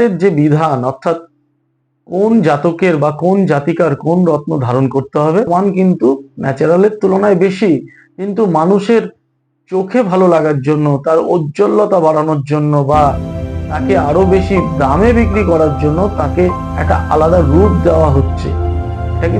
এর যে বিধান, অর্থাৎ কোন জাতকের বা কোন জাতিকার কোন রত্ন ধারণ করতে হবে ওয়ান কিন্তু ন্যাচারালের তুলনায় বেশি, কিন্তু মানুষের চোখে ভালো লাগার জন্য, তার ঔজ্জ্বল্যতা বাড়ানোর জন্য বা তাকে আরও বেশি দামে বিক্রি করার জন্য তাকে একটা আলাদা রূপ দেওয়া হচ্ছে। এটা কিন্তু